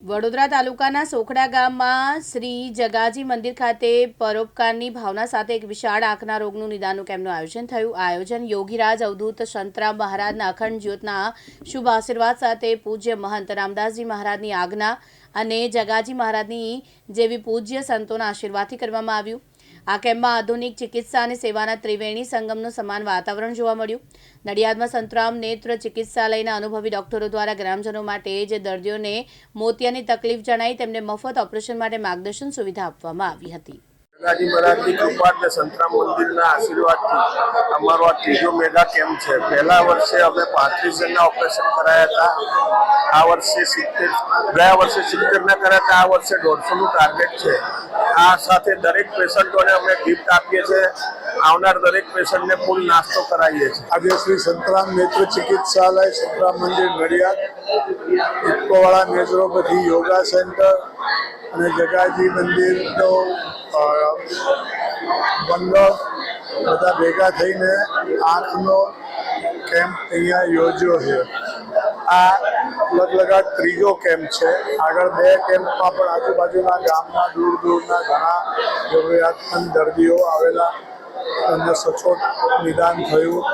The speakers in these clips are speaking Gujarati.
વડોદરા તાલુકાના સોખડા ગામમાં શ્રી જગાજી મંદિર ખાતે પરોપકારની ભાવના સાથે એક વિશાળ આંખના રોગનું નિદાનનું કેમ્પનું આયોજન થયું. આયોજન યોગીરાજ અવધૂત સંતરામ મહારાજના અખંડ જ્યોતના શુભ આશીર્વાદ સાથે પૂજ્ય મહંત રામદાસજી મહારાજની આજ્ઞા અને જગાજી મહારાજની જેવી પૂજ્ય સંતોના આશીર્વાદથી કરવામાં આવ્યું. આ કેમ્પમાં આધુનિક ચિકિત્સા અને સેવાના ત્રિવેણી સંગમનું સમાન વાતાવરણ જોવા મળ્યું. નડિયાદમાં સંતરામ નેત્ર ચિકિત્સાલયના અનુભવી ડોક્ટરો દ્વારા ગ્રામજનો માટે જે દર્દીઓને મોતિયાની તકલીફ જણાઈ તેમને મફત ઓપરેશન માટે માર્ગદર્શન સુવિધા આપવામાં આવી હતી. ગંગાજી મહારાજની કૃપા અને સંતરામ મંદિરના આશીર્વાદથી અમારો આ ત્રીજો મેગા કેમ્પ છે. પહેલા વર્ષે અમે પાંત્રીસ ઓપરેશન કરાયા હતા. આ વર્ષે ગયા વર્ષે સિત્તેરના કર્યા હતા. આ વર્ષે દોઢસોનું ટાર્ગેટ છે. આ સાથે દરેક પેશન્ટોને અમે ગિફ્ટ આપીએ છીએ. આવનાર દરેક પેશન્ટને ફૂલ નાસ્તો કરાવીએ છીએ. આજે શ્રી સંતરામ નેત્ર ચિકિત્સાલય, સંતરામ મંદિર નડિયાદ નેત્રો બધી યોગા સેન્ટર અને જગાજી મંદિરનો મંડળ બધા ભેગા થઈને આંખનો કેમ્પ અહીંયા યોજ્યો છે. આ લગલગાટ ત્રીજો કેમ્પ છે. આગળ બે કેમ્પમાં પણ આજુબાજુના ગામના દૂર દૂરના ઘણા જરૂરિયાતમંદ દર્દીઓ આવેલા એમને સચોટ નિદાન થયું.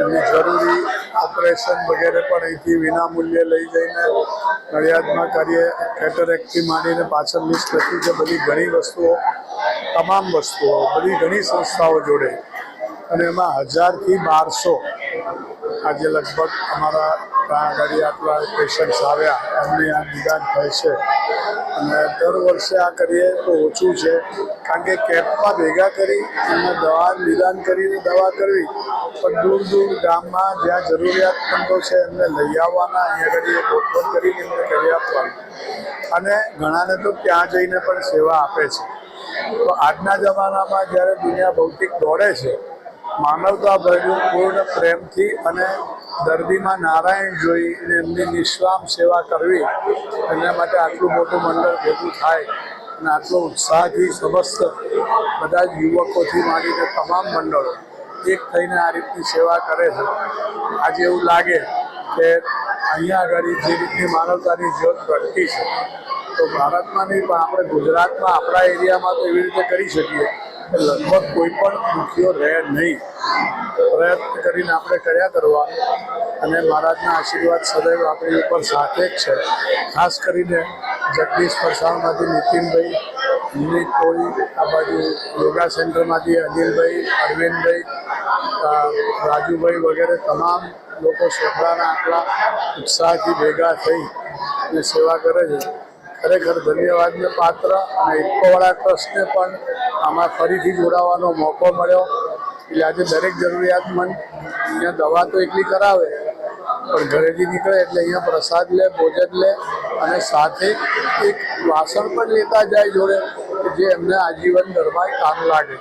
એમની જરૂરી ઓપરેશન વગેરે પણ અહીંથી વિનામૂલ્યે લઈ જઈને નડિયાદમાં કરીએ. કેટરેક્ટથી માંડીને પાછળની લખી જે બધી ઘણી વસ્તુઓ, તમામ વસ્તુઓ, બધી ઘણી સંસ્થાઓ જોડે. અને એમાં હજારથી બારસો આજે લગભગ અમારા ત્યાં આગળ આટલા પેશન્ટ્સ આવ્યા, એમને આ નિદાન થાય છે. અને દર વર્ષે આ કરીએ તો ઓછું છે. કારણ કે કેમ્પમાં ભેગા કરી, એમને દવા નિદાન કરીને દવા કરવી. પણ દૂર દૂર ગામમાં જ્યાં જરૂરિયાતમંદો છે, એમને લઈ આવવાના. અહીંયા આગળ એ ગોઠવણ કરીને એમને કરી આપવાનું. અને ઘણાને તો ત્યાં જઈને પણ સેવા આપે છે. તો આજના જમાનામાં જ્યારે દુનિયા ભૌતિક દોડે છે માનવતા ભર્યું પૂર્ણ પ્રેમથી અને દર્દીમાં નારાયણ જોઈ અને એમની નિષ્કામ સેવા કરવી એના માટે આટલું મોટું મંડળ ભેગું થાય અને આટલો ઉત્સાહથી સમસ્ત બધા જ યુવકોથી માંડીને તમામ મંડળો એક થઈને આ રીતની સેવા કરે છે. આજે એવું લાગે કે અહીંયા આગળ જે રીતની માનવતાની જ્યોત પ્રગટી છે, તો ભારતમાં નહીં પણ આપણે ગુજરાતમાં આપણા એરિયામાં તો એવી રીતે કરી શકીએ. લગભગ કોઈ પણ દુઃખીઓ રહે નહીં. પ્રયત્ન કરીને આપણે કર્યા કરવા અને મહારાજના આશીર્વાદ સદૈવ આપણી ઉપર સાથે જ છે. ખાસ કરીને જગદીશ પરસાણમાંથી નીતિનભાઈ, એમની કોઈ આ બાજુ યોગા સેન્ટરમાંથી અનિલભાઈ, અરવિંદભાઈ રાજુભાઈ વગેરે તમામ લોકો છોકરાના આટલા ઉત્સાહથી ભેગા થઈ અને સેવા કરે છે. ખરેખર ધન્યવાદને પાત્ર અને ઇકોવાળા ટ્રસ્ટને પણ આમાં ફરીથી જોડાવાનો મોકો મળ્યો. એટલે આજે દરેક જરૂરિયાતમંદ અહીંયા દવા તો એકલી કરાવે, પણ ઘરેથી નીકળે એટલે અહીંયા પ્રસાદ લે, ભોજન લે અને સાથે એક વાસણ પણ લેતા જાય જોડે જે એમને આજીવન દરમિયાન કામ લાગે.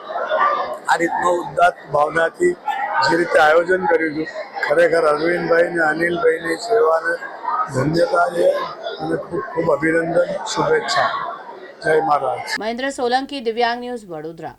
આ રીતનો ઉદ્દાત ભાવનાથી જે રીતે આયોજન કર્યું હતું, ખરેખર અરવિંદભાઈ અને અનિલભાઈની સેવાને ધન્યતા છે અને ખૂબ ખૂબ અભિનંદન, શુભેચ્છા. જય મહારાજ. મહેન્દ્ર સોલંકી દિવ્યાંગ ન્યૂઝ વડોદરા.